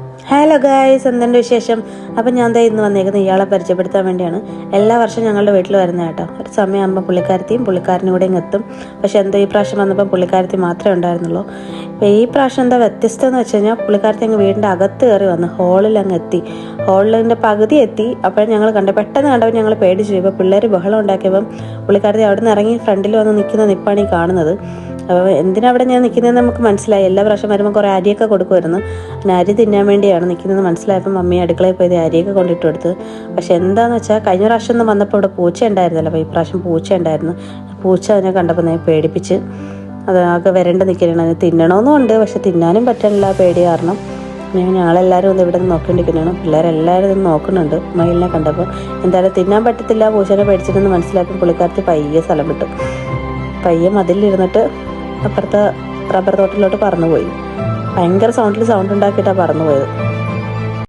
Hello guys എന്തുണ്ട് വിശേഷം? അപ്പം ഞാൻ ദേ ഇന്ന് വന്നേക്കുന്നത് ഇയാളെ പരിചയപ്പെടുത്താൻ വേണ്ടിയാണ്. എല്ലാ വർഷവും ഞങ്ങളുടെ വീട്ടിൽ വരുന്ന കേട്ടോ. ഒരു സമയമാകുമ്പോൾ പുള്ളിക്കാരത്തിയും പുള്ളിക്കാരനും കൂടെ എത്തും. പക്ഷേ എന്തോ ഈ പ്രാവശ്യം വന്നപ്പോൾ പുള്ളിക്കാരത്തി മാത്രമേ ഉണ്ടായിരുന്നുള്ളൂ. അപ്പോൾ ഈ പ്രാവശ്യം എന്താ വ്യത്യസ്തം എന്ന് വെച്ച് കഴിഞ്ഞാൽ പുള്ളിക്കാരത്തി അങ്ങ് വീടിന്റെ അകത്ത് കയറി വന്ന് ഹോളിൽ അങ്ങ് എത്തി. ഹോളിന്റെ പകുതി എത്തി. അപ്പോഴും ഞങ്ങൾ കണ്ട പെട്ടെന്ന് കണ്ടപ്പോൾ ഞങ്ങൾ പേടിച്ചു. ഇപ്പോൾ പിള്ളേർ ബഹളം ഉണ്ടാക്കിയപ്പം പുള്ളിക്കാരത്തി അവിടെ നിന്ന് ഇറങ്ങി ഫ്രണ്ടിൽ വന്ന് നിൽക്കുന്ന നിപ്പാണ് ഈ കാണുന്നത്. അപ്പോൾ എന്തിനാ അവിടെ ഞാൻ നിൽക്കുന്നതെന്ന് നമുക്ക് മനസ്സിലായി. എല്ലാ പ്രാവശ്യം വരുമ്പോൾ കുറേ അരിയൊക്കെ കൊടുക്കുമായിരുന്നു. പിന്നെ അരി തിന്നാൻ വേണ്ടിയാണ് നിൽക്കുന്നത് മനസ്സിലായപ്പോൾ മമ്മി അടുക്കളയിൽ പോയത് അരിയൊക്കെ കൊണ്ടിട്ട് കൊടുത്ത്. പക്ഷെ എന്താന്ന് വെച്ചാൽ കഴിഞ്ഞ പ്രാവശ്യം ഒന്നും വന്നപ്പോൾ ഇവിടെ പൂച്ച ഉണ്ടായിരുന്നല്ലോ. അപ്പോൾ ഈ പ്രാവശ്യം പൂച്ച ഉണ്ടായിരുന്നു. പൂച്ച അതിനെ കണ്ടപ്പോൾ ഞാൻ പേടിപ്പിച്ച് അത് ആകെ വരേണ്ട നിൽക്കുകയാണ് അതിന് തിന്നണമെന്നും ഉണ്ട് പക്ഷെ തിന്നാനും പറ്റണില്ല. പേടി കാരണം. പിന്നെ ഞങ്ങളെല്ലാവരും ഒന്ന് ഇവിടെ നിന്ന് നോക്കിക്കൊണ്ടിരിക്കുന്നതാണ് പിള്ളേരെല്ലാവരും ഇത് നോക്കുന്നുണ്ട്. മയിലിനെ കണ്ടപ്പോൾ എന്തായാലും തിന്നാൻ പറ്റത്തില്ല പൂച്ചനെ പേടിച്ചിട്ടെന്ന് മനസ്സിലാക്കി പുള്ളിക്കാരത്തി പയ്യെ സ്ഥലം വിട്ടു. പയ്യെ മതിലിരുന്നിട്ട് അപ്പുറത്തെ റബ്ബർ തോട്ടിലോട്ട് പറന്നുപോയി. ഭയങ്കര സൗണ്ടിൽ സൗണ്ട് ഉണ്ടാക്കിയിട്ടാണ് പറന്നുപോയത്.